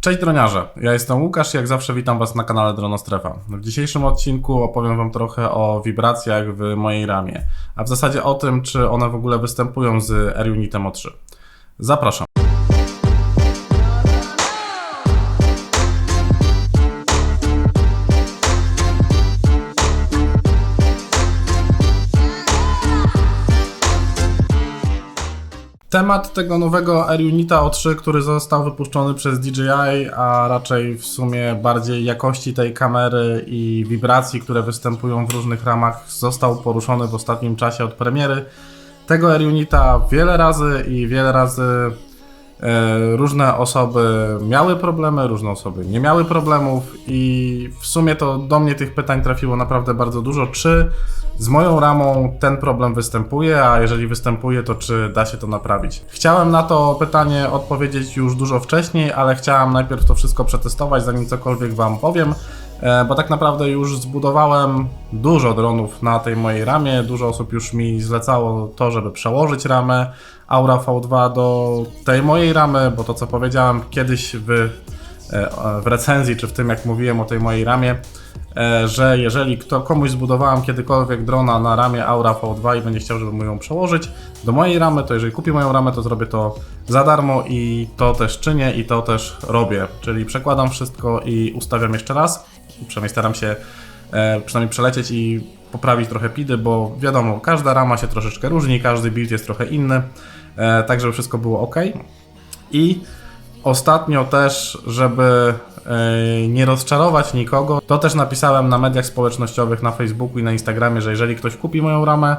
Cześć droniarze, ja jestem Łukasz i jak zawsze witam Was na kanale Dronostrefa. W dzisiejszym odcinku opowiem Wam trochę o wibracjach w mojej ramie, a w zasadzie o tym, czy one w ogóle występują z AirUnitem O3. Zapraszam. Temat tego nowego AirUnita O3, który został wypuszczony przez DJI, a raczej w sumie bardziej jakości tej kamery i wibracji, które występują w różnych ramach, został poruszony w ostatnim czasie od premiery. Tego AirUnita wiele razy i wiele razy różne osoby miały problemy, różne osoby nie miały problemów i w sumie to do mnie tych pytań trafiło naprawdę bardzo dużo. Czy z moją ramą ten problem występuje, a jeżeli występuje, to czy da się to naprawić? Chciałem na to pytanie odpowiedzieć już dużo wcześniej, ale chciałem najpierw to wszystko przetestować, zanim cokolwiek Wam powiem, e, bo tak naprawdę już zbudowałem dużo dronów na tej mojej ramie. Dużo osób już mi zlecało to, żeby przełożyć ramę Aura V2 do tej mojej ramy, bo to co powiedziałem kiedyś w, e, w recenzji, czy w tym jak mówiłem o tej mojej ramie, e, że jeżeli kto, komuś zbudowałem kiedykolwiek drona na ramie Aura V2 i będzie chciał, żeby mu ją przełożyć do mojej ramy, to jeżeli kupi moją ramę, to zrobię to za darmo i to też czynię i to też robię. Czyli przekładam wszystko i ustawiam jeszcze raz. Przynajmniej staram się e, przynajmniej przelecieć i poprawić trochę pidy, bo wiadomo, każda rama się troszeczkę różni, każdy build jest trochę inny, e, tak żeby wszystko było ok. I ostatnio też, żeby e, nie rozczarować nikogo, to też napisałem na mediach społecznościowych, na Facebooku i na Instagramie, że jeżeli ktoś kupi moją ramę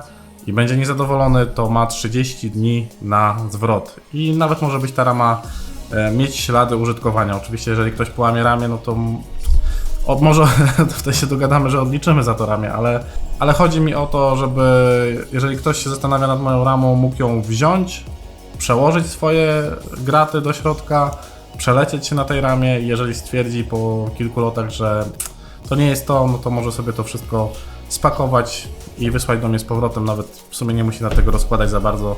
i będzie niezadowolony, to ma 30 dni na zwrot. I nawet może być ta rama mieć ślady użytkowania. Oczywiście, jeżeli ktoś połamie ramię, no to o, może wtedy się dogadamy, że odliczymy za to ramię, ale, ale chodzi mi o to, żeby jeżeli ktoś się zastanawia nad moją ramą, mógł ją wziąć, przełożyć swoje graty do środka, przelecieć się na tej ramie jeżeli stwierdzi po kilku lotach, że to nie jest to, no to może sobie to wszystko spakować i wysłać do mnie z powrotem, nawet w sumie nie musi na tego rozkładać za bardzo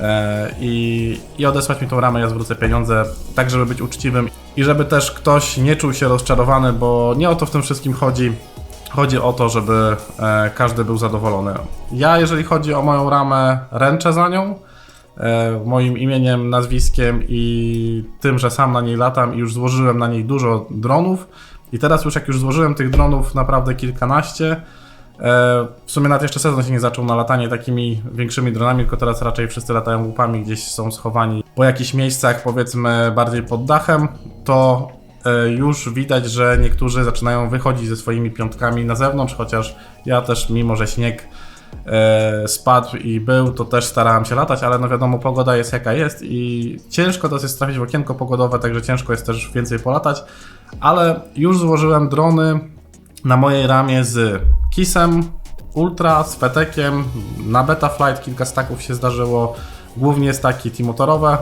e, i, i odesłać mi tą ramę, ja zwrócę pieniądze, tak żeby być uczciwym i żeby też ktoś nie czuł się rozczarowany, bo nie o to w tym wszystkim chodzi. Chodzi o to, żeby e, każdy był zadowolony. Ja, jeżeli chodzi o moją ramę, ręczę za nią e, moim imieniem, nazwiskiem i tym, że sam na niej latam i już złożyłem na niej dużo dronów. I teraz już jak już złożyłem tych dronów naprawdę kilkanaście, w sumie nawet jeszcze sezon się nie zaczął na latanie takimi większymi dronami, tylko teraz raczej wszyscy latają łupami, gdzieś są schowani po jakichś miejscach powiedzmy bardziej pod dachem, to e, już widać, że niektórzy zaczynają wychodzić ze swoimi piątkami na zewnątrz, chociaż ja też mimo, że śnieg e, spadł i był, to też starałem się latać, ale no wiadomo, pogoda jest jaka jest i ciężko to jest trafić w okienko pogodowe, także ciężko jest też więcej polatać, ale już złożyłem drony na mojej ramie z Kisem, Ultra, z Fetekiem, na Betaflight kilka staków się zdarzyło, głównie staki T-motorowe,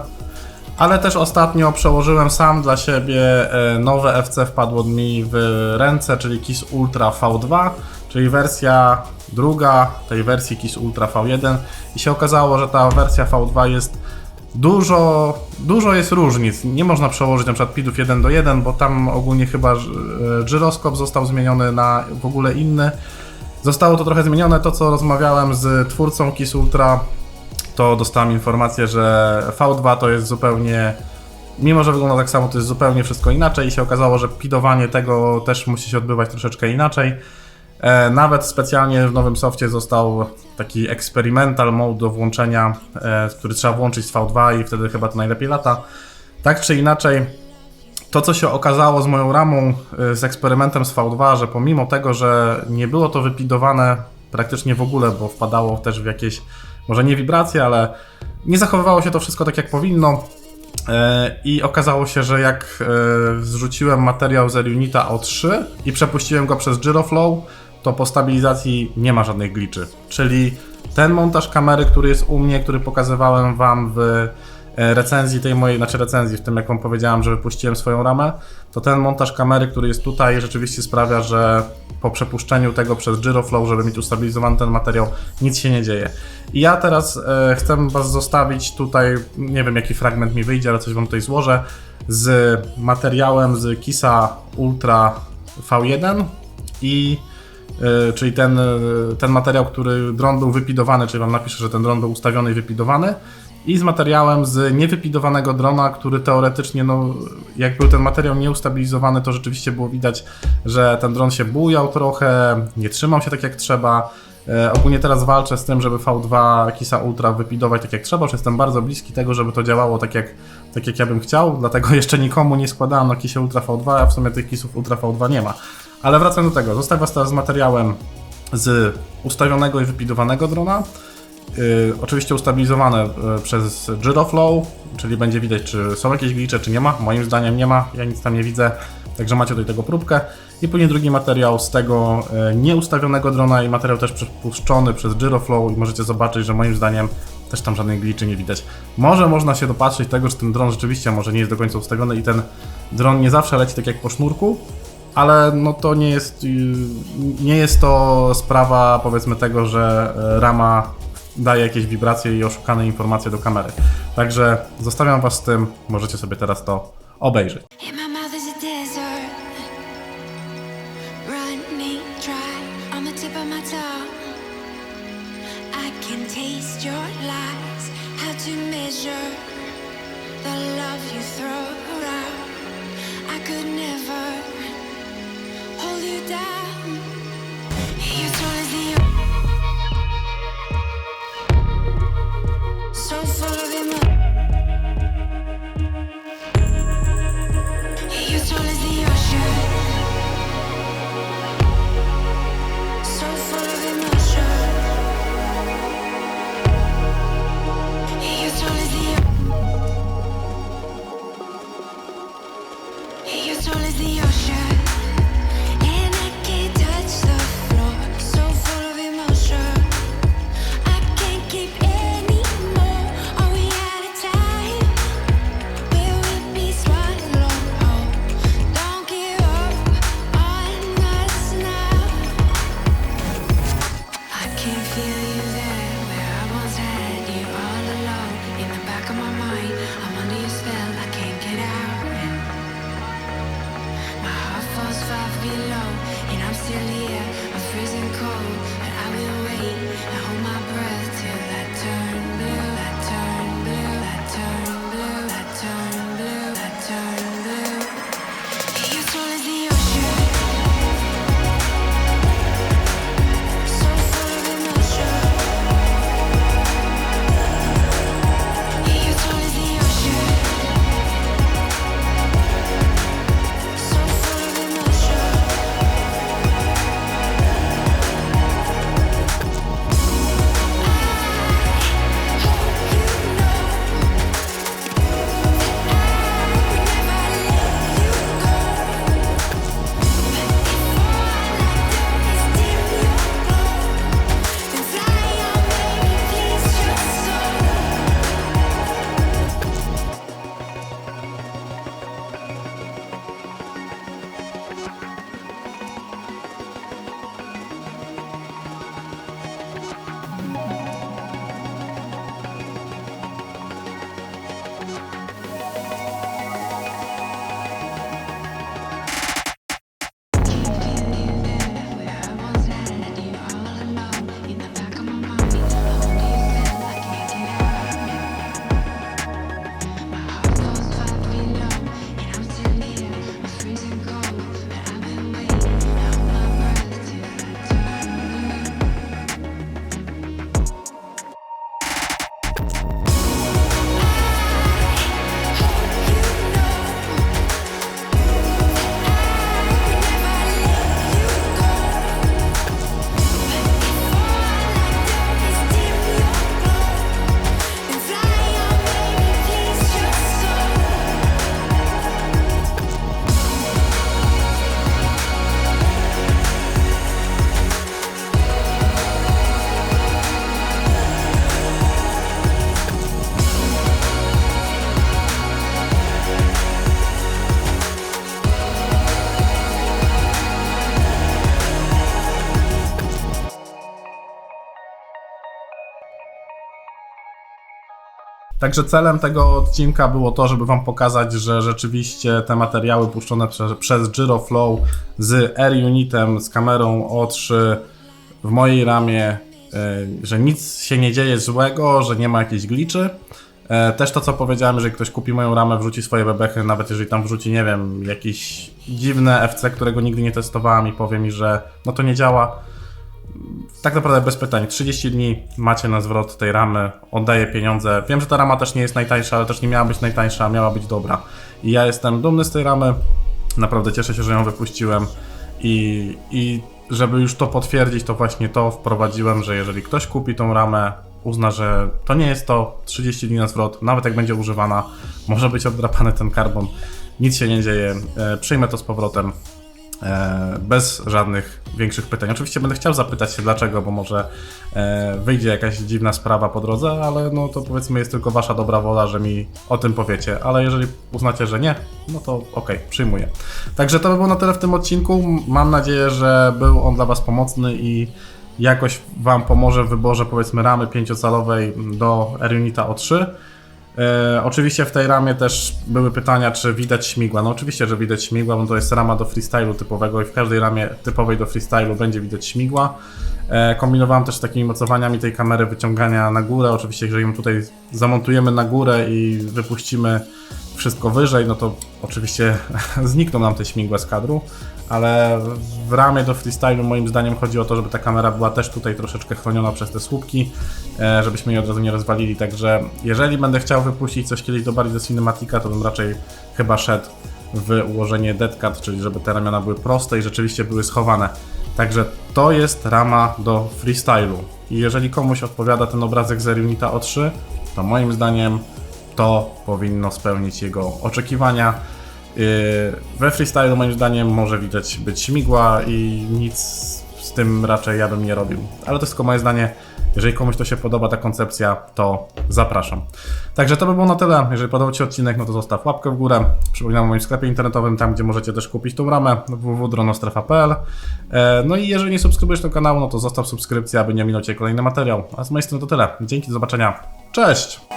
ale też ostatnio przełożyłem sam dla siebie e, nowe FC wpadło mi w ręce, czyli KIS Ultra V2, czyli wersja druga tej wersji KIS Ultra V1 i się okazało, że ta wersja V2 jest dużo, dużo jest różnic. Nie można przełożyć na przykład PIDów 1 do 1, bo tam ogólnie chyba e, żyroskop został zmieniony na w ogóle inny. Zostało to trochę zmienione, to co rozmawiałem z twórcą KIS Ultra, to dostałem informację, że V2 to jest zupełnie, mimo że wygląda tak samo, to jest zupełnie wszystko inaczej i się okazało, że pidowanie tego też musi się odbywać troszeczkę inaczej. E, nawet specjalnie w nowym softie został taki experimental mode do włączenia, e, który trzeba włączyć z V2 i wtedy chyba to najlepiej lata. Tak czy inaczej, to, co się okazało z moją ramą, y, z eksperymentem z V2, że pomimo tego, że nie było to wypidowane praktycznie w ogóle, bo wpadało też w jakieś, może nie wibracje, ale nie zachowywało się to wszystko tak, jak powinno. E, I okazało się, że jak e, zrzuciłem materiał z Unita O3 i przepuściłem go przez Gyroflow, to po stabilizacji nie ma żadnych glitchy. Czyli ten montaż kamery, który jest u mnie, który pokazywałem Wam w e, recenzji tej mojej, znaczy recenzji, w tym jak wam powiedziałem, że wypuściłem swoją ramę, to ten montaż kamery, który jest tutaj, rzeczywiście sprawia, że po przepuszczeniu tego przez Gyroflow, żeby mieć ustabilizowany ten materiał, nic się nie dzieje. I ja teraz e, chcę was zostawić tutaj, nie wiem jaki fragment mi wyjdzie, ale coś wam tutaj złożę, z materiałem z Kisa Ultra V1 i czyli ten, e, ten materiał, który dron był wypidowany, czyli wam napiszę, że ten dron był ustawiony i wypidowany i z materiałem z niewypidowanego drona, który teoretycznie, no, jak był ten materiał nieustabilizowany, to rzeczywiście było widać, że ten dron się bujał trochę, nie trzymał się tak jak trzeba. E, ogólnie teraz walczę z tym, żeby V2 Kisa Ultra wypidować tak jak trzeba, już jestem bardzo bliski tego, żeby to działało tak jak, tak jak ja bym chciał, dlatego jeszcze nikomu nie składałem na Kisie Ultra V2, a w sumie tych Kisów Ultra V2 nie ma. Ale wracam do tego, zostawiam was teraz z materiałem z ustawionego i wypidowanego drona. Yy, oczywiście ustabilizowane yy, przez Gyroflow, czyli będzie widać, czy są jakieś glicze, czy nie ma. Moim zdaniem nie ma, ja nic tam nie widzę, także macie tutaj tego próbkę. I później drugi materiał z tego yy, nieustawionego drona i materiał też przepuszczony przez Gyroflow i możecie zobaczyć, że moim zdaniem też tam żadnych gliczy nie widać. Może można się dopatrzeć tego, że ten dron rzeczywiście może nie jest do końca ustawiony i ten dron nie zawsze leci tak jak po sznurku, ale no to nie jest, yy, nie jest to sprawa powiedzmy tego, że e, rama daje jakieś wibracje i oszukane informacje do kamery. Także zostawiam Was z tym, możecie sobie teraz to obejrzeć. I could never you down. Your soul is the Także celem tego odcinka było to, żeby Wam pokazać, że rzeczywiście te materiały puszczone przez, Giroflow z R-Unitem, z kamerą O3 w mojej ramie, y, że nic się nie dzieje złego, że nie ma jakichś gliczy. E, Też to, co powiedziałem, jeżeli ktoś kupi moją ramę, wrzuci swoje bebechy, nawet jeżeli tam wrzuci, nie wiem, jakieś dziwne FC, którego nigdy nie testowałem i powie mi, że no to nie działa, tak naprawdę bez pytań. 30 dni macie na zwrot tej ramy, oddaję pieniądze. Wiem, że ta rama też nie jest najtańsza, ale też nie miała być najtańsza, miała być dobra. I ja jestem dumny z tej ramy. Naprawdę cieszę się, że ją wypuściłem. I, I żeby już to potwierdzić, to właśnie to wprowadziłem, że jeżeli ktoś kupi tą ramę, uzna, że to nie jest to 30 dni na zwrot, nawet jak będzie używana, może być oddrapany ten karbon, nic się nie dzieje, e, przyjmę to z powrotem bez żadnych większych pytań. Oczywiście będę chciał zapytać się dlaczego, bo może e, wyjdzie jakaś dziwna sprawa po drodze, ale no to powiedzmy jest tylko wasza dobra wola, że mi o tym powiecie, ale jeżeli uznacie, że nie, no to okej, przyjmuję. Także to by było na tyle w tym odcinku. Mam nadzieję, że był on dla was pomocny i jakoś wam pomoże w wyborze powiedzmy ramy 5-calowej do R-Unita O3. E, oczywiście w tej ramie też były pytania, czy widać śmigła. No oczywiście, że widać śmigła, bo to jest rama do freestylu typowego i w każdej ramie typowej do freestylu będzie widać śmigła. E, kombinowałem też z takimi mocowaniami tej kamery wyciągania na górę. Oczywiście, jeżeli ją tutaj zamontujemy na górę i wypuścimy wszystko wyżej, no to oczywiście znikną nam te śmigła z kadru, ale w ramie do freestylu moim zdaniem chodzi o to, żeby ta kamera była też tutaj troszeczkę chroniona przez te słupki, e, żebyśmy jej od razu nie rozwalili, także jeżeli będę chciał wypuścić coś kiedyś do bardziej do Cinematica, to bym raczej chyba szedł w ułożenie deadcat, czyli żeby te ramiona były proste i rzeczywiście były schowane. Także to jest rama do freestylu. I jeżeli komuś odpowiada ten obrazek z Unita O3, to moim zdaniem to powinno spełnić jego oczekiwania. Yy, We freestylu moim zdaniem może widać być śmigła i nic z tym raczej ja bym nie robił. Ale to jest tylko moje zdanie. Jeżeli komuś to się podoba ta koncepcja, to zapraszam. Także to by było na tyle. Jeżeli podobał Ci odcinek, no to zostaw łapkę w górę. Przypominam o moim sklepie internetowym, tam gdzie możecie też kupić tą ramę www.dronostrefa.pl E, No i jeżeli nie subskrybujesz tego kanału, no to zostaw subskrypcję, aby nie minął Cię kolejny materiał. A z mojej strony to tyle. Dzięki, do zobaczenia. Cześć!